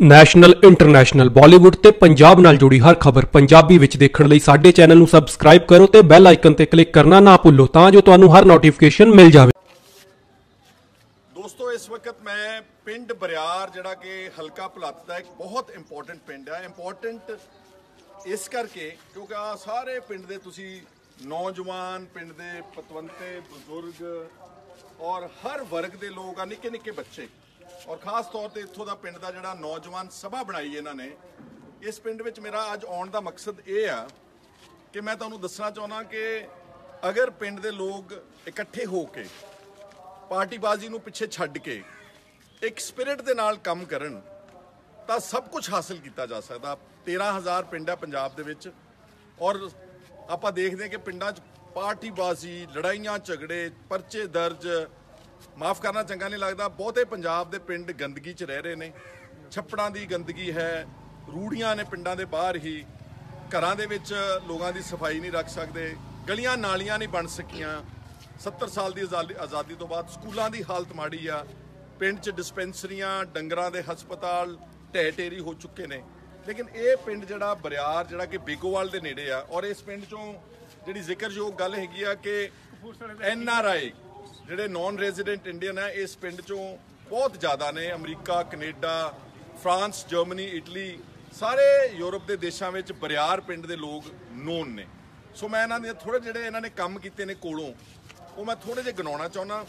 National, international. Bollywood ਤੇ ਪੰਜਾਬ ਨਾਲ ਜੁੜੀ ਹਰ ਖਬਰ ਪੰਜਾਬੀ ਵਿੱਚ ਦੇਖਣ ਲਈ ਸਾਡੇ ਚੈਨਲ ਨੂੰ ਸਬਸਕ੍ਰਾਈਬ ਕਰੋ ਤੇ ਬੈਲ ਆਈਕਨ ਤੇ ਕਲਿੱਕ ਕਰਨਾ ਨਾ ਭੁੱਲੋ, ਤਾਂ ਜੋ ਤੁਹਾਨੂੰ ਹਰ ਨੋਟੀਫਿਕੇਸ਼ਨ ਮਿਲ ਜਾਵੇ। ਦੋਸਤੋ, ਇਸ ਵਕਤ ਮੈਂ ਪਿੰਡ ਬਰਿਆਰ, ਜਿਹੜਾ ਕਿ ਹਲਕਾ ਭਲੱਤ ਦਾ ਇੱਕ ਬਹੁਤ ਇੰਪੋਰਟੈਂਟ ਪਿੰਡ ਹੈ ਇੰਪੋਰਟੈਂਟ ਇਸ ਕਰਕੇ ਕਿਉਂਕਿ ਆ ਸਾਰੇ ਪਿੰਡ ਦੇ ਤੁਸੀਂ ਨੌਜਵਾਨ, ਪਿੰਡ ਦੇ ਪਤਵੰਤੇ, ਬਜ਼ੁਰਗ ਔਰ ਹਰ ਵਰਗ ਦੇ ਲੋਕ ਆ ਨਿੱਕੇ ਨਿੱਕੇ ਬੱਚੇ। ਔਰ ਖਾਸ ਤੌਰ ਤੇ ਇੱਥੋਂ ਦਾ ਪਿੰਡ ਦਾ ਜਿਹੜਾ ਨੌਜਵਾਨ ਸਭਾ ਬਣਾਈ ਇਹਨਾਂ ਨੇ, ਇਸ ਪਿੰਡ ਵਿੱਚ ਮੇਰਾ ਅੱਜ ਆਉਣ ਦਾ ਮਕਸਦ ਇਹ ਆ ਕਿ ਮੈਂ ਤੁਹਾਨੂੰ ਦੱਸਣਾ ਚਾਹੁੰਦਾ ਕਿ ਅਗਰ ਪਿੰਡ ਦੇ ਲੋਕ ਇਕੱਠੇ ਹੋ ਕੇ ਪਾਰਟੀਬਾਜ਼ੀ ਨੂੰ ਪਿੱਛੇ ਛੱਡ ਕੇ ਇੱਕ ਸਪਿਰਿਟ ਦੇ ਨਾਲ ਕੰਮ ਕਰਨ, ਤਾਂ ਸਭ ਕੁਝ ਹਾਸਲ ਕੀਤਾ ਜਾ ਸਕਦਾ। 13000 ਪਿੰਡ ਹੈ ਪੰਜਾਬ ਦੇ ਵਿੱਚ ਔਰ ਆਪਾਂ ਦੇਖਦੇ ਹਾਂ ਕਿ ਪਿੰਡਾਂ 'ਚ ਪਾਰਟੀਬਾਜ਼ੀ, ਲੜਾਈਆਂ, ਝਗੜੇ, ਪਰਚੇ ਦਰਜ ਮਾਫ ਕਰਨਾ ਚੰਗਾ ਨਹੀਂ ਲੱਗਦਾ। ਬਹੁਤੇ ਪੰਜਾਬ ਦੇ ਪਿੰਡ ਗੰਦਗੀ 'ਚ ਰਹਿ ਰਹੇ ਨੇ। ਛੱਪੜਾਂ ਦੀ ਗੰਦਗੀ ਹੈ। ਰੂੜੀਆਂ ਨੇ ਪਿੰਡਾਂ ਦੇ ਬਾਹਰ ਹੀ ਘਰਾਂ ਦੇ ਵਿੱਚ ਲੋਕਾਂ ਦੀ ਸਫ਼ਾਈ ਨਹੀਂ ਰੱਖ ਸਕਦੇ। ਗਲੀਆਂ ਨਾਲੀਆਂ ਨਹੀਂ ਬਣ ਸਕੀਆਂ। 70 ਸਾਲ ਦੀ ਆਜ਼ਾਦੀ ਤੋਂ ਬਾਅਦ ਸਕੂਲਾਂ ਦੀ ਹਾਲਤ ਮਾੜੀ ਆ। ਪਿੰਡ 'ਚ ਡਿਸਪੈਂਸਰੀਆਂ ਡੰਗਰਾਂ ਦੇ ਹਸਪਤਾਲ ਢਹਿ ਢੇਰੀ ਹੋ ਚੁੱਕੇ ਨੇ। ਲੇਕਿਨ ਇਹ ਪਿੰਡ ਜਿਹੜਾ ਬਰਿਆਰ ਜਿਹੜਾ ਕਿ ਬੇਗੋਵਾਲ ਦੇ ਨੇੜੇ ਆ ਔਰ ਇਸ ਪਿੰਡ 'ਚੋਂ ਜਿਹੜੀ ਜ਼ਿਕਰਯੋਗ ਗੱਲ ਹੈਗੀ ਆ ਕਿ ਐਨ ਆਰ ਆਈ ਜਿਹੜੇ ਨਾਨ ਰੈਜ਼ੀਡੈਂਟ ਇੰਡੀਅਨ ਹੈ, ਇਸ ਪਿੰਡ 'ਚੋਂ ਬਹੁਤ ਜ਼ਿਆਦਾ ਨੇ। America, Canada, France, Germany, Italy, ਸਾਰੇ ਯੂਰਪ ਦੇ ਦੇਸ਼ਾਂ ਵਿੱਚ ਬਰਿਆਰ ਪਿੰਡ ਦੇ ਲੋਕ ਨੋਨ ਨੇ। ਸੋ ਮੈਂ ਇਹਨਾਂ ਦੇ ਥੋੜੇ ਜਿਹੜੇ ਇਹਨਾਂ ਨੇ ਕੰਮ ਕੀਤੇ ਨੇ ਕੋਲੋਂ, ਉਹ ਮੈਂ ਥੋੜੇ ਜਿਹਾ ਗਣਾਉਣਾ ਚਾਹੁੰਦਾ।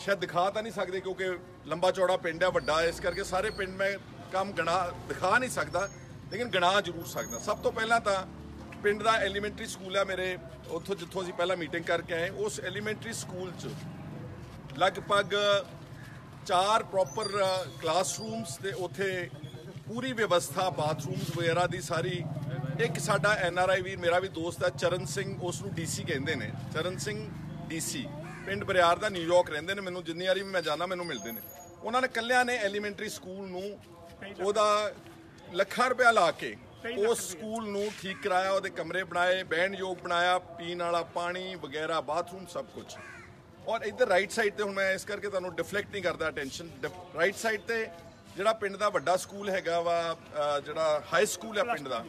ਸ਼ਾਇਦ ਦਿਖਾ ਤਾਂ ਨਹੀਂ ਸਕਦੇ ਕਿਉਂਕਿ ਲੰਬਾ ਚੌੜਾ ਪਿੰਡ ਹੈ, ਵੱਡਾ ਇਸ ਕਰਕੇ ਸਾਰੇ ਪਿੰਡ ਮੈਂ ਕੰਮ ਗਣਾ, ਦਿਖਾ ਨਹੀਂ ਸਕਦਾ, ਲੇਕਿਨ ਗਣਾ ਜ਼ਰੂਰ ਸਕਦਾ। ਸਭ ਤੋਂ ਪਹਿਲਾਂ ਤਾਂ ਪਿੰਡ ਦਾ ਐਲੀਮੈਂਟਰੀ ਸਕੂਲ ਹੈ ਮੇਰੇ, ਉੱਥੋਂ ਜਿੱਥੋਂ ਅਸੀਂ ਪਹਿਲਾਂ ਮੀਟਿੰਗ ਕਰਕੇ ਆਏ, ਉਸ ਐਲੀਮੈਂਟਰੀ ਸਕੂਲ 'ਚ ਲਗਭਗ ਚਾਰ ਪ੍ਰੋਪਰ ਕਲਾਸਰੂਮਸ ਤੇ ਉਥੇ ਪੂਰੀ ਵਿਵਸਥਾ ਬਾਥਰੂਮਸ ਵਗੈਰਾ ਦੀ ਸਾਰੀ। ਇੱਕ ਸਾਡਾ ਐਨ ਆਰ ਆਈ ਵੀ ਮੇਰਾ ਵੀ ਦੋਸਤ ਹੈ ਚਰਨ ਸਿੰਘ ਉਸ ਨੂੰ ਡੀਸੀ ਕਹਿੰਦੇ ਨੇ। ਚਰਨ ਸਿੰਘ ਡੀਸੀ ਪਿੰਡ ਬਰਿਆਰ ਦਾ ਨਿਊਯਾਰਕ ਰਹਿੰਦੇ ਨੇ। ਮੈਨੂੰ ਜਿੰਨੀ ਵਾਰੀ ਵੀ ਮੈਂ ਜਾਣਾ, ਮੈਨੂੰ ਮਿਲਦੇ ਨੇ। ਉਹਨਾਂ ਨੇ ਕੱਲਿਆਂ ਨੇ ਐਲੀਮੈਂਟਰੀ ਸਕੂਲ ਨੂੰ ਉਹਦਾ ਲੱਖਾਂ ਰੁਪਇਆ ਲਾ ਕੇ ਉਸ ਸਕੂਲ ਨੂੰ ਠੀਕ ਕਰਾਇਆ, ਉਹਦੇ ਕਮਰੇ ਬਣਾਏ, ਬਹਿਣ ਯੋਗ ਬਣਾਇਆ, ਪੀਣ ਵਾਲਾ ਪਾਣੀ ਵਗੈਰਾ ਬਾਥਰੂਮ ਸਭ ਕੁਝ ਔਰ ਇੱਧਰ ਰਾਈਟ ਸਾਈਡ ਤੇ ਹੁਣ ਮੈਂ ਇਸ ਕਰਕੇ ਤੁਹਾਨੂੰ ਡਿਫਲੈਕਟ ਨਹੀਂ ਕਰਦਾ ਅਟੈਂਸ਼ਨ ਰਾਈਟ ਸਾਈਡ ਤੇ ਜਿਹੜਾ ਪਿੰਡ ਦਾ ਵੱਡਾ ਸਕੂਲ ਹੈਗਾ ਵਾ ਜਿਹੜਾ ਹਾਈ ਸਕੂਲ ਹੈ ਪਿੰਡ ਦਾ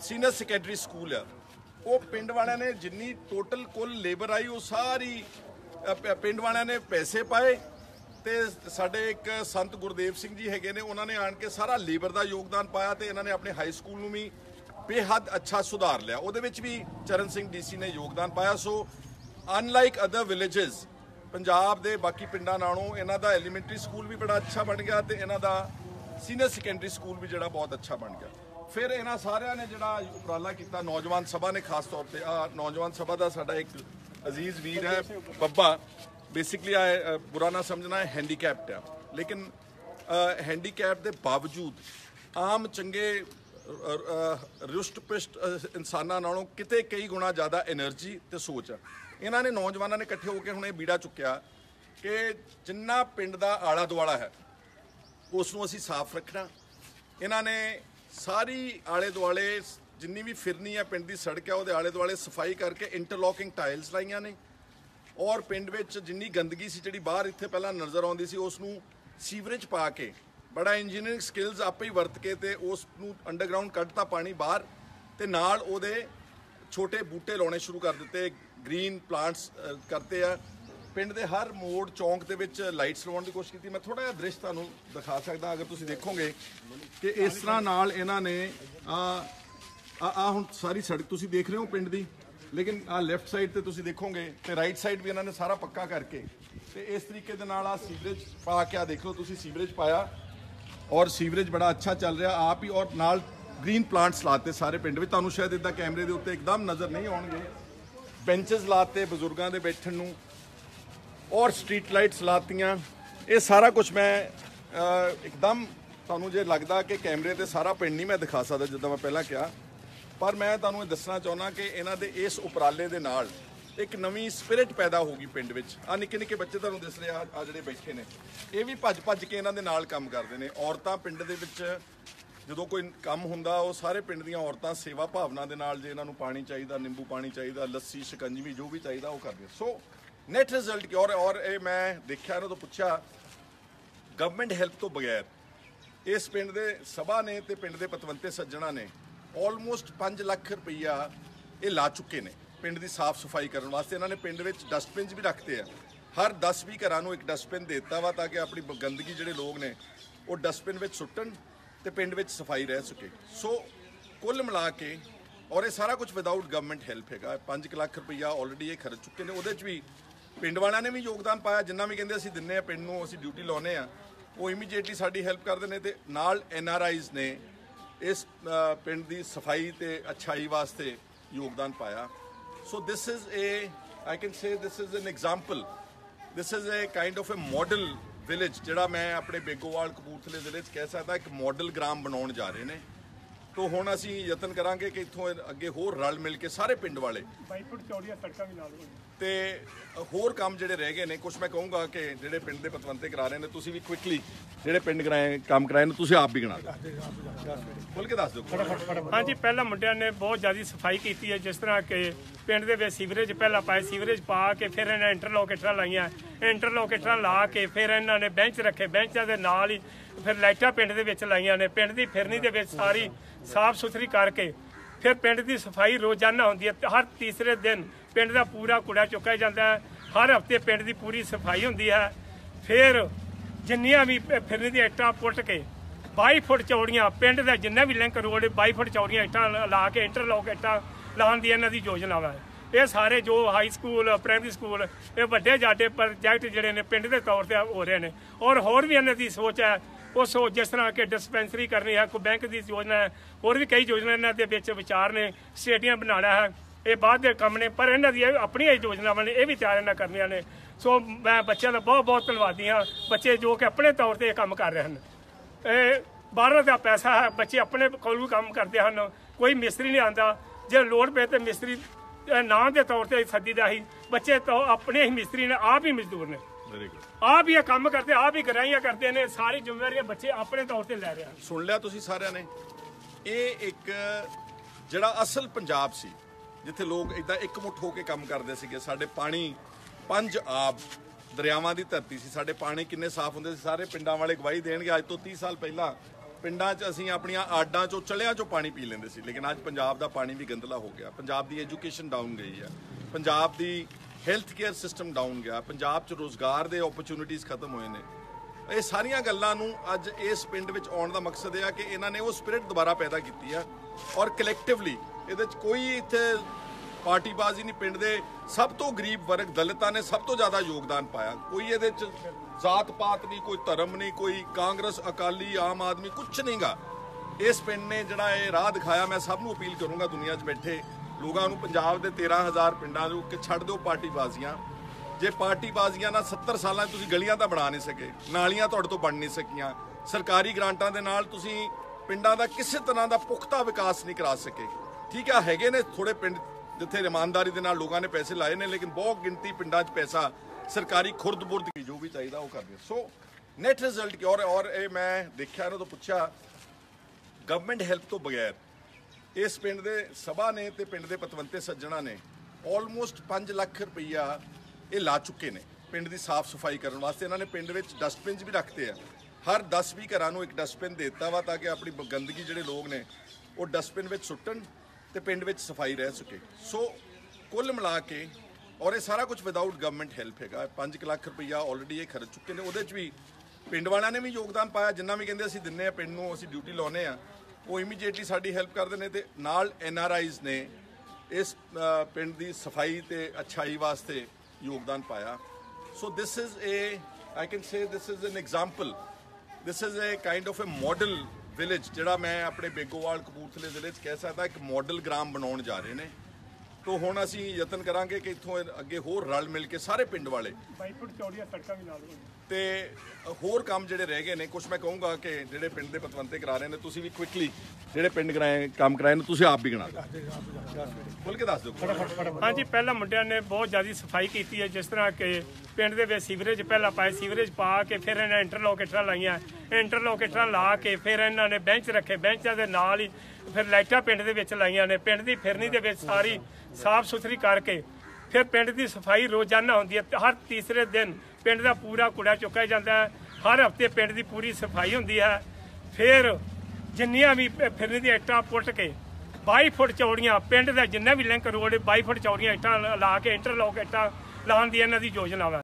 ਸੀਨੀਅਰ ਸੈਕੰਡਰੀ ਸਕੂਲ ਆ ਉਹ ਪਿੰਡ ਵਾਲਿਆਂ ਨੇ ਜਿੰਨੀ ਟੋਟਲ ਕੁੱਲ ਲੇਬਰ ਆਈ ਉਹ ਸਾਰੀ ਪਿੰਡ ਵਾਲਿਆਂ ਨੇ ਪੈਸੇ ਪਾਏ ਤੇ ਸਾਡੇ ਇੱਕ ਸੰਤ ਗੁਰਦੇਵ ਸਿੰਘ ਜੀ ਹੈਗੇ ਨੇ ਉਹਨਾਂ ਨੇ ਆਣ ਕੇ ਸਾਰਾ ਲੇਬਰ ਦਾ ਯੋਗਦਾਨ ਪਾਇਆ ਤੇ ਇਹਨਾਂ ਨੇ ਆਪਣੇ ਹਾਈ ਸਕੂਲ ਨੂੰ ਵੀ ਬੇਹੱਦ ਅੱਛਾ ਸੁਧਾਰ ਲਿਆ। ਉਹਦੇ ਵਿੱਚ ਵੀ ਚਰਨ ਸਿੰਘ ਡੀਸੀ ਨੇ ਯੋਗਦਾਨ ਪਾਇਆ। So unlike other villages Punjab ਦੇ ਬਾਕੀ ਪਿੰਡਾਂ ਨਾਲੋਂ ਇਹਨਾਂ ਦਾ ਐਲੀਮੈਂਟਰੀ ਸਕੂਲ ਵੀ ਬੜਾ ਅੱਛਾ ਬਣ ਗਿਆ ਤੇ ਇਹਨਾਂ ਦਾ ਸੀਨੀਅਰ ਸੈਕੰਡਰੀ ਸਕੂਲ ਵੀ ਜਿਹੜਾ ਬਹੁਤ ਅੱਛਾ ਬਣ ਗਿਆ। ਫਿਰ ਇਹਨਾਂ ਸਾਰਿਆਂ ਨੇ ਜਿਹੜਾ ਉਪਰਾਲਾ ਕੀਤਾ, ਨੌਜਵਾਨ ਸਭਾ ਨੇ ਖਾਸ ਤੌਰ ਤੇ। ਆ ਨੌਜਵਾਨ ਸਭਾ ਦਾ ਸਾਡਾ ਇੱਕ ਅਜ਼ੀਜ਼ ਵੀਰ ਹੈ, ਬੱਬਾ। ਬੇਸਿਕਲੀ ਆ ਬੁਰਾ ਨਾ ਸਮਝਣਾ ਹੈ ਹੈਂਡੀਕੈਪਡ ਹੈ ਲੇਕਿਨ ਹੈਂਡੀਕੈਪ ਦੇ ਬਾਵਜੂਦ ਆਮ ਚੰਗੇ ਰੁਸ਼ਟ ਪਿਸਟ ਇਨਸਾਨਾਂ ਨਾਲੋਂ ਕਿਤੇ ਕਈ ਗੁਣਾ ਜ਼ਿਆਦਾ એનર્ਜੀ ਤੇ ਸੋਚ ਆ। ਇਹਨਾਂ ਨੇ ਨੌਜਵਾਨਾਂ ਨੇ ਇਕੱਠੇ ਹੋ ਕੇ ਹੁਣ ਇਹ ਬੀੜਾ ਚੁੱਕਿਆ ਕਿ ਜਿੰਨਾ ਪਿੰਡ ਦਾ ਆਲਾ ਦੁਆਲਾ ਹੈ, ਉਸ ਨੂੰ ਅਸੀਂ ਸਾਫ਼ ਰੱਖਣਾ। ਇਹਨਾਂ ਨੇ ਸਾਰੀ ਆਲੇ ਦੁਆਲੇ ਜਿੰਨੀ ਵੀ ਫਿਰਨੀ ਆ ਪਿੰਡ ਦੀ ਸੜਕ ਆ ਉਹਦੇ ਆਲੇ ਦੁਆਲੇ ਸਫ਼ਾਈ ਕਰਕੇ ਇੰਟਰਲੋਕਿੰਗ ਟਾਈਲਸ ਲਾਈਆਂ ਨੇ। ਔਰ ਪਿੰਡ ਵਿੱਚ ਜਿੰਨੀ ਗੰਦਗੀ ਸੀ ਜਿਹੜੀ ਬਾਹਰ ਇੱਥੇ ਪਹਿਲਾਂ ਨਜ਼ਰ ਆਉਂਦੀ ਸੀ, ਉਸ ਨੂੰ ਸੀਵਰੇਜ ਪਾ ਕੇ ਬੜਾ ਇੰਜੀਨੀਅਰਿੰਗ ਸਕਿੱਲਸ ਆਪੇ ਹੀ ਵਰਤ ਕੇ ਤੇ ਉਸ ਨੂੰ ਅੰਡਰਗਰਾਉਂਡ ਕੱਢਤਾ ਪਾਣੀ ਬਾਹਰ ਤੇ ਨਾਲ ਉਹਦੇ ਛੋਟੇ ਬੂਟੇ ਲਾਉਣੇ ਸ਼ੁਰੂ ਕਰ ਦਿੱਤੇ ਗ੍ਰੀਨ ਪਲਾਂਟਸ ਕਰਤੇ ਆ। ਪਿੰਡ ਦੇ ਹਰ ਮੋੜ ਚੌਂਕ ਦੇ ਵਿੱਚ ਲਾਈਟਸ ਲਵਾਉਣ ਦੀ ਕੋਸ਼ਿਸ਼ ਕੀਤੀ। ਮੈਂ ਥੋੜਾ ਜਿਹਾ ਦ੍ਰਿਸ਼ ਤੁਹਾਨੂੰ ਦਿਖਾ ਸਕਦਾ, ਅਗਰ ਤੁਸੀਂ ਦੇਖੋਗੇ ਕਿ ਇਸ ਤਰ੍ਹਾਂ ਨਾਲ ਇਹਨਾਂ ਨੇ, ਆ ਆ ਹੁਣ ਸਾਰੀ ਸੜਕ ਤੁਸੀਂ ਦੇਖ ਰਹੇ ਹੋ ਪਿੰਡ ਦੀ, ਲੇਕਿਨ ਆ ਲੈਫਟ ਸਾਈਡ ਤੇ ਤੁਸੀਂ ਦੇਖੋਗੇ ਤੇ ਰਾਈਟ ਸਾਈਡ ਵੀ ਇਹਨਾਂ ਨੇ ਸਾਰਾ ਪੱਕਾ ਕਰਕੇ ਤੇ ਇਸ ਤਰੀਕੇ ਦੇ ਨਾਲ ਆ ਸੀਵਰੇਜ ਪਾ ਕੇ ਆ ਦੇਖ ਲਓ, ਤੁਸੀਂ ਸੀਵਰੇਜ ਪਾਇਆ। ਔਰ ਸੀਵਰੇਜ ਬੜਾ ਅੱਛਾ ਚੱਲ ਰਿਹਾ। ਆਪ ਹੀ ਔਰ ਨਾਲ ਗ੍ਰੀਨ ਪਲਾਂਟਸ ਲਾਤੇ ਸਾਰੇ ਪਿੰਡ ਵਿੱਚ। ਤੁਹਾਨੂੰ ਸ਼ਾਇਦ ਇਦਾਂ ਕੈਮਰੇ ਦੇ ਉੱਤੇ ਇੱਕਦਮ ਨਜ਼ਰ ਨਹੀਂ ਆਉਣਗੇ। ਬੈਂਚਸ ਲਾਤੇ ਬਜ਼ੁਰਗਾਂ ਦੇ ਬੈਠਣ ਨੂੰ। ਔਰ ਸਟਰੀਟ ਲਾਈਟਸ ਲਾਤੀਆਂ। ਇਹ ਸਾਰਾ ਕੁਝ ਮੈਂ ਇੱਕਦਮ ਤੁਹਾਨੂੰ ਜੇ ਲੱਗਦਾ ਕਿ ਕੈਮਰੇ ਤੇ ਸਾਰਾ ਪਿੰਡ ਨਹੀਂ ਮੈਂ ਦਿਖਾ ਸਕਦਾ, ਜਿੱਦਾਂ ਮੈਂ ਪਹਿਲਾਂ ਕਿਹਾ। ਪਰ ਮੈਂ ਤੁਹਾਨੂੰ ਇਹ ਦੱਸਣਾ ਚਾਹੁੰਦਾ ਕਿ ਇਹਨਾਂ ਦੇ ਇਸ ਉਪਰਾਲੇ ਦੇ ਨਾਲ ਇੱਕ ਨਵੀਂ ਸਪਿਰਿਟ ਪੈਦਾ ਹੋਊਗੀ ਪਿੰਡ ਵਿੱਚ। ਆ ਨਿੱਕੇ ਨਿੱਕੇ ਬੱਚੇ ਤੁਹਾਨੂੰ ਦਿਸ ਰਹੇ ਆ ਆ ਜਿਹੜੇ ਬੈਠੇ ਨੇ। ਇਹ ਵੀ ਭੱਜ ਭੱਜ ਕੇ ਇਹਨਾਂ ਦੇ ਨਾਲ ਕੰਮ ਕਰਦੇ ਨੇ। ਔਰਤਾਂ ਪਿੰਡ ਦੇ ਵਿੱਚ ਜਦੋਂ ਕੋਈ ਕੰਮ ਹੁੰਦਾ, ਉਹ ਸਾਰੇ ਪਿੰਡ ਦੀਆਂ ਔਰਤਾਂ ਸੇਵਾ ਭਾਵਨਾ ਦੇ ਨਾਲ ਜੇ ਇਹਨਾਂ ਨੂੰ ਪਾਣੀ ਚਾਹੀਦਾ, ਨਿੰਬੂ ਪਾਣੀ ਚਾਹੀਦਾ, ਲੱਸੀ ਸ਼ਿਕੰਜਵੀ ਜੋ ਵੀ ਚਾਹੀਦਾ, ਉਹ ਕਰਦੇ ਸੋ ਨੈਟ ਰਿਜ਼ਲਟ ਕੀ? ਔਰ ਔਰ ਇਹ ਮੈਂ ਦੇਖਿਆ, ਇਹਨਾਂ ਤੋਂ ਪੁੱਛਿਆ ਗਵਰਨਮੈਂਟ ਹੈਲਪ ਤੋਂ ਬਗੈਰ ਇਸ ਪਿੰਡ ਦੇ ਸਭਾ ਨੇ ਤੇ ਪਿੰਡ ਦੇ ਪਤਵੰਤੇ ਸੱਜਣਾ ਨੇ ਆਲਮੋਸਟ 5 ਲੱਖ ਰੁਪਈਆ ਇਹ ਲਾ ਚੁੱਕੇ ਨੇ। ਪਿੰਡ ਦੀ ਸਾਫ਼ ਸਫ਼ਾਈ ਕਰਨ ਵਾਸਤੇ ਇਹਨਾਂ ਨੇ ਪਿੰਡ ਵਿੱਚ ਡਸਟਬਿਨਸ ਵੀ ਰੱਖਤੇ ਆ। ਹਰ 10-20 ਘਰਾਂ ਨੂੰ ਇੱਕ ਡਸਟਬਿਨ ਦੇ ਦਿੱਤਾ ਵਾ ਤਾਂ ਕਿ ਆਪਣੀ ਗੰਦਗੀ ਜਿਹੜੇ ਲੋਕ ਨੇ, ਉਹ ਡਸਟਬਿਨ ਵਿੱਚ ਸੁੱਟਣ ਤੇ ਪਿੰਡ ਵਿੱਚ ਸਫ਼ਾਈ ਰਹਿ ਸਕੇ। ਸੋ ਕੁੱਲ ਮਿਲਾ ਕੇ ਔਰ ਇਹ ਸਾਰਾ ਕੁਝ ਵਿਦਆਊਟ ਗਵਰਨਮੈਂਟ ਹੈਲਪ ਹੈਗਾ। 5 ਲੱਖ ਰੁਪਈਆ ਆਲਰੇਡੀ ਇਹ ਖਰਚ ਚੁੱਕੇ ਨੇ। ਉਹਦੇ 'ਚ ਵੀ ਪਿੰਡ ਵਾਲਿਆਂ ਨੇ ਵੀ ਯੋਗਦਾਨ ਪਾਇਆ। ਜਿੰਨਾ ਵੀ ਕਹਿੰਦੇ ਅਸੀਂ ਦਿੰਨੇ ਆ ਪਿੰਡ ਨੂੰ, ਅਸੀਂ ਡਿਊਟੀ ਲਾਉਨੇ ਆ, ਉਹ ਇਮੀਡੀਏਟਲੀ ਸਾਡੀ ਹੈਲਪ ਕਰਦੇ ਨੇ ਤੇ ਨਾਲ ਐਨ ਆਰ ਆਈਜ਼ ਨੇ ਇਸ ਪਿੰਡ ਦੀ ਸਫ਼ਾਈ ਤੇ ਅੱਛਾਈ ਵਾਸਤੇ ਯੋਗਦਾਨ ਪਾਇਆ। So this is a I can say this is an example this is a kind of a model village ਜਿਹੜਾ ਮੈਂ ਆਪਣੇ ਬੇਗੋਵਾਲ ਕਪੂਰਥਲੇ ਜ਼ਿਲ੍ਹੇ 'ਚ ਕਹਿ ਸਕਦਾ ਇੱਕ ਮਾਡਲ ਗ੍ਰਾਮ ਬਣਾਉਣ ਜਾ ਰਹੇ ਨੇ ਤੋਂ ਹੁਣ ਅਸੀਂ ਯਤਨ ਕਰਾਂਗੇ ਕਿ ਇੱਥੋਂ ਅੱਗੇ ਹੋਰ ਰਲ ਮਿਲ ਕੇ ਸਾਰੇ ਪਿੰਡ ਵਾਲੇ 22 ਫੁੱਟ ਚੌੜੀਆਂ ਸੜਕਾਂ ਵੀ ਨਾਲ ਹੋਣਗੀਆਂ ਤੇ ਹੋਰ ਕੰਮ ਜਿਹੜੇ ਰਹਿ ਗਏ ਨੇ ਕੁਝ ਮੈਂ ਕਹੂੰਗਾ ਕਿ ਜਿਹੜੇ ਪਿੰਡ ਦੇ ਪਤਵੰਤੇ ਕਰਾ ਰਹੇ ਨੇ ਤੁਸੀਂ ਵੀ ਕੁਇਕਲੀ ਜਿਹੜੇ ਪਿੰਡ ਕਰਾਏ ਕੰਮ ਕਰਾਏ ਨੇ ਤੁਸੀਂ ਆਪ ਵੀ ਗਿਣਾ ਦਿਓ। ਖੁੱਲ ਕੇ ਦੱਸ ਦਿਓ। ਹਾਂਜੀ ਪਹਿਲਾਂ ਮੁੰਡਿਆਂ ਨੇ ਬਹੁਤ ਜ਼ਿਆਦਾ ਸਫ਼ਾਈ ਕੀਤੀ ਹੈ ਜਿਸ ਤਰ੍ਹਾਂ ਕਿ ਪਿੰਡ ਦੇ ਵਿੱਚ ਸੀਵਰੇਜ ਪਹਿਲਾਂ ਪਾਏ ਸੀਵਰੇਜ ਪਾ ਕੇ ਫਿਰ ਇਹਨਾਂ ਇੰਟਰਲੋਕੇਟਰਾਂ ਲਾਈਆਂ ਇੰਟਰਲੋਕੇਟਰਾਂ ਲਾ ਕੇ ਫਿਰ ਇਹਨਾਂ ਨੇ ਬੈਂਚ ਰੱਖੇ ਬੈਂਚਾਂ ਦੇ ਨਾਲ ਹੀ ਫਿਰ ਲਾਈਟਾਂ ਪਿੰਡ ਦੇ ਵਿੱਚ ਲਾਈਆਂ ਨੇ ਪਿੰਡ ਦੀ ਫਿਰਨੀ ਦੇ ਵਿੱਚ ਸਾਰੀ ਸਾਫ਼ ਸੁਥਰੀ ਕਰਕੇ ਫਿਰ ਪਿੰਡ ਦੀ ਸਫ਼ਾਈ ਰੋਜ਼ਾਨਾ ਹੁੰਦੀ ਹੈ ਹਰ ਤੀਸਰੇ ਦਿਨ ਪਿੰਡ ਦਾ ਪੂਰਾ ਕੂੜਾ ਚੁੱਕਿਆ ਜਾਂਦਾ ਹੈ। ਹਰ ਹਫ਼ਤੇ ਪਿੰਡ ਦੀ ਪੂਰੀ ਸਫ਼ਾਈ ਹੁੰਦੀ ਹੈ। ਫਿਰ ਜਿੰਨੀਆਂ ਵੀ ਫਿਰਨੀ ਦੀਆਂ ਇੱਟਾਂ ਪੁੱਟ ਕੇ 22 ਫੁੱਟ ਚੌੜੀਆਂ ਪਿੰਡ ਦਾ ਜਿੰਨਾ ਵੀ ਲਿੰਕ ਰੋਡ 22 ਫੁੱਟ ਚੌੜੀਆਂ ਇੱਟਾਂ ਲਾ- ਲਾ ਕੇ ਇੰਟਰਲੋਕ ਇੱਟਾਂ ਲਾਉਣ ਦੀ ਇਹਨਾਂ ਦੀ ਯੋਜਨਾ ਵਾ ਇਹ ਸਾਰੇ ਜੋ ਹਾਈ ਸਕੂਲ ਪ੍ਰਾਇਮਰੀ ਸਕੂਲ ਇਹ ਵੱਡੇ ਜਾਡੇ ਪ੍ਰੋਜੈਕਟ ਜਿਹੜੇ ਨੇ ਪਿੰਡ ਦੇ ਤੌਰ ਤੇ ਹੋ ਰਹੇ ਨੇ। ਔਰ ਹੋਰ ਵੀ ਇਹਨਾਂ ਦੀ ਸੋਚ ਹੈ, ਉਹ ਸੋਚ ਜਿਸ ਤਰ੍ਹਾਂ ਕਿ ਡਿਸਪੈਂਸਰੀ ਕਰਨੀ ਹੈ, ਕੋਈ ਬੈਂਕ ਦੀ ਯੋਜਨਾ ਹੈ, ਹੋਰ ਵੀ ਕਈ ਯੋਜਨਾ ਇਹਨਾਂ ਦੇ ਵਿੱਚ ਵਿਚਾਰ ਨੇ, ਸਟੇਡੀਅਮ ਬਣਾਉਣਾ ਹੈ, ਇਹ ਬਾਅਦ ਦੇ ਕੰਮ ਨੇ, ਪਰ ਇਹਨਾਂ ਦੀ ਇਹ ਆਪਣੀਆਂ ਯੋਜਨਾਵਾਂ ਨੇ, ਇਹ ਵੀ ਤਿਆਰ ਇਹਨਾਂ ਕਰਨੀਆਂ ਨੇ। ਸੋ ਮੈਂ ਬੱਚਿਆਂ ਦਾ ਬਹੁਤ ਬਹੁਤ ਧੰਨਵਾਦੀ ਹਾਂ, ਬੱਚੇ ਜੋ ਕਿ ਆਪਣੇ ਤੌਰ ਤੇ ਇਹ ਕੰਮ ਕਰ ਰਹੇ ਹਨ। ਇਹ ਬਾਹਰੋਂ ਦਾ ਪੈਸਾ ਹੈ, ਬੱਚੇ ਆਪਣੇ ਕੋਲੋਂ ਕੰਮ ਕਰਦੇ ਹਨ, ਕੋਈ ਮਿਸਤਰੀ ਨਹੀਂ ਆਂਦਾ ਜੇ ਲੋੜ ਪਏ ਤੇ ਮਿਸਤਰੀ ਨਾਂ ਦੇ ਤੌਰ ਤੇ ਸੱਦੀਦਾ ਹੀ ਬੱਚੇ ਤਾਂ ਆਪਣੇ ਹੀ ਮਿਸਤਰੀ ਨੇ ਆਪ ਹੀ ਮਜ਼ਦੂਰ ਨੇ। ਆਪ ਹੀ ਇਹ ਕੰਮ ਕਰਦੇ ਆਪ ਹੀ ਗਰਾਈਆਂ ਕਰਦੇ ਨੇ ਸਾਰੀ ਜ਼ਿੰਮੇਵਾਰੀਆਂ ਬੱਚੇ ਆਪਣੇ ਤੌਰ ਤੇ ਲੈ ਰਹੇ ਹਨ। ਸੁਣ ਲਿਆ ਤੁਸੀਂ ਸਾਰਿਆਂ ਨੇ। ਇਹ ਇੱਕ ਜਿਹੜਾ ਅਸਲ ਪੰਜਾਬ ਸੀ ਜਿੱਥੇ ਲੋਕ ਇਦਾਂ ਇਕਮੁੱਠ ਹੋ ਕੇ ਕੰਮ ਕਰਦੇ ਸੀਗੇ ਸਾਡੇ ਪਾਣੀ ਪੰਜ ਆਬ ਦਰਿਆਵਾਂ ਦੀ ਧਰਤੀ ਸੀ ਸਾਡੇ ਪਾਣੀ ਕਿੰਨੇ ਸਾਫ਼ ਹੁੰਦੇ ਸੀ ਸਾਰੇ ਪਿੰਡਾਂ ਵਾਲੇ ਗਵਾਹੀ ਦੇਣਗੇ ਅੱਜ ਤੋਂ 30 ਸਾਲ ਪਹਿਲਾਂ ਪਿੰਡਾਂ 'ਚ ਅਸੀਂ ਆਪਣੀਆਂ ਆਡਾਂ 'ਚੋਂ ਚਲਿਆਂ 'ਚੋਂ ਪਾਣੀ ਪੀ ਲੈਂਦੇ ਸੀ, ਲੇਕਿਨ ਅੱਜ ਪੰਜਾਬ ਦਾ ਪਾਣੀ ਵੀ ਗੰਦਲਾ ਹੋ ਗਿਆ। ਪੰਜਾਬ ਦੀ ਐਜੂਕੇਸ਼ਨ ਡਾਊਨ ਗਈ ਹੈ ਪੰਜਾਬ ਦੀ ਹੈਲਥ ਕੇਅਰ ਸਿਸਟਮ ਡਾਊਨ ਗਿਆ। ਪੰਜਾਬ 'ਚ ਰੋਜ਼ਗਾਰ ਦੇ ਓਪਰਚ्युनिटीज ਖਤਮ ਹੋਏ ਨੇ। ਇਹ ਸਾਰੀਆਂ ਗੱਲਾਂ ਨੂੰ ਅੱਜ ਇਸ ਪਿੰਡ ਵਿੱਚ ਆਉਣ ਦਾ ਮਕਸਦ ਇਹ ਆ ਕਿ ਇਹਨਾਂ ਨੇ ਉਹ ਸਪਿਰਿਟ ਦੁਬਾਰਾ ਪੈਦਾ ਕੀਤੀ ਆ ਔਰ ਕਲੈਕਟਿਵਲੀ ਇਹਦੇ 'ਚ ਕੋਈ ਇੱਥੇ ਪਾਰਟੀਬਾਜ਼ੀ ਨਹੀਂ, ਪਿੰਡ ਦੇ ਸਭ ਤੋਂ ਗਰੀਬ ਵਰਗ ਦਲਿਤਾਂ ਨੇ ਸਭ ਤੋਂ ਜ਼ਿਆਦਾ ਯੋਗਦਾਨ ਪਾਇਆ। ਕੋਈ ਇਹਦੇ 'ਚ ਜਾਤ ਪਾਤ ਨਹੀਂ, ਕੋਈ ਧਰਮ ਨਹੀਂ, ਕੋਈ ਕਾਂਗਰਸ, ਅਕਾਲੀ, ਆਮ ਆਦਮੀ ਕੁਝ ਨਹੀਂਗਾ। ਇਸ ਪਿੰਡ ਨੇ ਜਿਹੜਾ ਇਹ ਰਾਹ ਦਿਖਾਇਆ, ਮੈਂ ਸਭ ਨੂੰ ਅਪੀਲ ਕਰੂੰਗਾ ਦੁਨੀਆ 'ਚ ਬੈਠੇ, ਲੋਕਾਂ ਨੂੰ ਪੰਜਾਬ ਦੇ 13000 ਪਿੰਡਾਂ ਨੂੰ ਕਿ ਛੱਡ ਦਿਓ ਪਾਰਟੀਬਾਜ਼ੀਆਂ। ਜੇ ਪਾਰਟੀਬਾਜ਼ੀਆਂ ਨਾਲ 70 ਸਾਲਾਂ 'ਚ ਤੁਸੀਂ ਗਲੀਆਂ ਤਾਂ ਬਣਾ ਨਹੀਂ ਸਕੇ, ਨਾਲੀਆਂ ਤੁਹਾਡੇ ਤੋਂ ਬਣ ਨਹੀਂ ਸਕੀਆਂ। ਸਰਕਾਰੀ ਗ੍ਰਾਂਟਾਂ ਦੇ ਨਾਲ ਤੁਸੀਂ ਪਿੰਡਾਂ ਦਾ ਕਿਸੇ ਤਰ੍ਹਾਂ ਦਾ ਪੁਖਤਾ ਵਿਕਾਸ ਨਹੀਂ ਕਰਾ ਸਕੇ। ਠੀਕ ਆ, ਹੈਗੇ ਨੇ ਥੋੜੇ ਪਿੰਡ ਜਿੱਥੇ ਇਮਾਨਦਾਰੀ ਦੇ ਨਾਲ ਲੋਕਾਂ ਨੇ ਪੈਸੇ ਲਾਏ ਨੇ, ਲੇਕਿਨ ਬਹੁਤ ਗਿਣਤੀ ਪਿੰਡਾਂ 'ਚ ਪੈਸਾ ਸਰਕਾਰੀ ਖੁਰਦ-ਬੁਰਦ ਕੀ ਜੋ ਵੀ ਚਾਹੀਦਾ ਉਹ ਕਰਦੇ ਸੋ ਨੈਟ ਰਿਜ਼ਲਟ ਕੀ ਔਰ ਔਰ ਇਹ ਮੈਂ ਦੇਖਿਆ, ਇਹਨਾਂ ਤੋਂ ਪੁੱਛਿਆ ਗਵਰਨਮੈਂਟ ਹੈਲਪ ਤੋਂ ਬਗੈਰ ਇਸ ਪਿੰਡ ਦੇ ਸਭਾ ਨੇ ਤੇ ਪਿੰਡ ਦੇ ਪਤਵੰਤੇ ਸੱਜਣਾ ਨੇ ਆਲਮੋਸਟ 5 ਲੱਖ ਰੁਪਈਆ ਇਹ ਲਾ ਚੁੱਕੇ ਨੇ ਪਿੰਡ ਦੀ ਸਾਫ਼ ਸਫ਼ਾਈ ਕਰਨ ਵਾਸਤੇ। ਇਹਨਾਂ ਨੇ ਪਿੰਡ ਵਿੱਚ ਡਸਟਬਿਨਸ ਵੀ ਰੱਖਤੇ ਆ। ਹਰ 10-20 ਘਰਾਂ ਨੂੰ ਇੱਕ ਡਸਟਬਿਨ ਦੇ ਦਿੱਤਾ ਵਾ ਤਾਂ ਕਿ ਆਪਣੀ ਗੰਦਗੀ ਜਿਹੜੇ ਲੋਕ ਨੇ ਉਹ ਡਸਟਬਿਨ ਵਿੱਚ ਸੁੱਟਣ। ਤੇ ਪਿੰਡ ਵਿੱਚ ਸਫ਼ਾਈ ਰਹਿ ਸਕੇ। ਸੋ ਕੁੱਲ ਮਿਲਾ ਕੇ ਔਰ ਇਹ ਸਾਰਾ ਕੁਝ ਵਿਦਆਊਟ ਗਵਰਨਮੈਂਟ ਹੈਲਪ ਹੈਗਾ। 5 ਲੱਖ ਰੁਪਈਆ ਆਲਰੇਡੀ ਇਹ ਖਰਚ ਚੁੱਕੇ ਨੇ। ਉਹਦੇ 'ਚ ਵੀ ਪਿੰਡ ਵਾਲਿਆਂ ਨੇ ਵੀ ਯੋਗਦਾਨ ਪਾਇਆ। ਜਿੰਨਾ ਵੀ ਕਹਿੰਦੇ ਅਸੀਂ ਦਿੰਨੇ ਆ ਪਿੰਡ ਨੂੰ, ਅਸੀਂ ਡਿਊਟੀ ਲਾਉਨੇ ਆ ਉਹ ਇਮੀਡੀਏਟਲੀ ਸਾਡੀ ਹੈਲਪ ਕਰਦੇ ਨੇ ਤੇ ਨਾਲ ਐਨ ਆਰ ਆਈਜ਼ ਨੇ ਇਸ ਪਿੰਡ ਦੀ ਸਫ਼ਾਈ ਤੇ ਅੱਛਾਈ ਵਾਸਤੇ ਯੋਗਦਾਨ ਪਾਇਆ। So this is a I can say this is an example this is a kind of a model village ਜਿਹੜਾ ਮੈਂ ਆਪਣੇ ਬੇਗੋਵਾਲ ਕਪੂਰਥਲੇ ਜ਼ਿਲ੍ਹੇ 'ਚ ਕਹਿ ਸਕਦਾ ਇੱਕ ਮਾਡਲ ਗ੍ਰਾਮ ਬਣਾਉਣ ਜਾ ਰਹੇ ਨੇ। ਤੋਂ ਹੁਣ ਅਸੀਂ ਯਤਨ ਕਰਾਂਗੇ ਕਿ ਇੱਥੋਂ ਅੱਗੇ ਹੋਰ ਰਲ ਮਿਲ ਕੇ ਸਾਰੇ ਪਿੰਡ ਵਾਲੇ 22 ਫੁੱਟ ਚੌੜੀਆਂ ਸੜਕਾਂ ਵੀ ਨਾਲ ਤੇ ਹੋਰ ਕੰਮ ਜਿਹੜੇ ਰਹਿ ਗਏ ਨੇ ਕੁਝ ਮੈਂ ਕਹੂੰਗਾ ਕਿ ਜਿਹੜੇ ਪਿੰਡ ਦੇ ਪਤਵੰਤੇ ਕਰਾ ਰਹੇ ਨੇ ਤੁਸੀਂ ਵੀ ਕੁਇਕਲੀ ਜਿਹੜੇ ਪਿੰਡ ਕਰਾਏ ਕੰਮ ਕਰਾਏ ਨੇ ਤੁਸੀਂ ਆਪ ਵੀ ਗਿਣਾ ਦਿਓ। ਖੁੱਲ ਕੇ ਦੱਸ ਦਿਓ। ਹਾਂਜੀ ਪਹਿਲਾਂ ਮੁੰਡਿਆਂ ਨੇ ਬਹੁਤ ਜ਼ਿਆਦਾ ਸਫ਼ਾਈ ਕੀਤੀ ਹੈ ਜਿਸ ਤਰ੍ਹਾਂ ਕਿ ਪਿੰਡ ਦੇ ਵਿੱਚ ਸੀਵਰੇਜ ਪਹਿਲਾਂ ਪਾਏ ਸੀਵਰੇਜ ਪਾ ਕੇ ਫਿਰ ਇਹਨਾਂ ਇੰਟਰਲੋਕੇਟਰਾਂ ਲਾਈਆਂ। ਇੰਟਰਲੋਕ ਇੰਟਰਲੋਕੇਟਰਾਂ ਲਾ ਕੇ ਫਿਰ ਇਹਨਾਂ ਨੇ ਬੈਂਚ ਰੱਖੇ, ਬੈਂਚਾਂ ਦੇ ਨਾਲ ਹੀ ਫਿਰ ਲਾਈਟਾਂ ਪਿੰਡ ਦੇ ਵਿੱਚ ਲਾਈਆਂ ਨੇ, ਪਿੰਡ ਦੀ ਫਿਰਨੀ ਦੇ ਵਿੱਚ ਸਾਰੀ ਸਾਫ਼ ਸੁਥਰੀ ਕਰਕੇ ਫਿਰ ਪਿੰਡ ਦੀ ਸਫ਼ਾਈ ਰੋਜ਼ਾਨਾ ਹੁੰਦੀ ਹੈ, ਹਰ ਤੀਸਰੇ ਦਿਨ ਪਿੰਡ ਦਾ ਪੂਰਾ ਕੂੜਾ ਚੁੱਕਿਆ ਜਾਂਦਾ ਹੈ, ਹਰ ਹਫ਼ਤੇ ਪਿੰਡ ਦੀ ਪੂਰੀ ਸਫ਼ਾਈ ਹੁੰਦੀ ਹੈ, ਫਿਰ ਜਿੰਨੀਆਂ ਵੀ ਫਿਰਨੀ ਦੀਆਂ ਇੱਟਾਂ ਪੁੱਟ ਕੇ 22 ਫੁੱਟ ਚੌੜੀਆਂ, ਪਿੰਡ ਦਾ ਜਿੰਨਾ ਵੀ ਲਿੰਕ ਰੋਡ 22 ਫੁੱਟ ਚੌੜੀਆਂ ਇੱਟਾਂ ਲਾ ਕੇ ਇੰਟਰਲੋਕ ਇੱਟਾਂ ਲਾਉਣ ਦੀ ਇਹਨਾਂ ਦੀ ਯੋਜਨਾ ਵਾ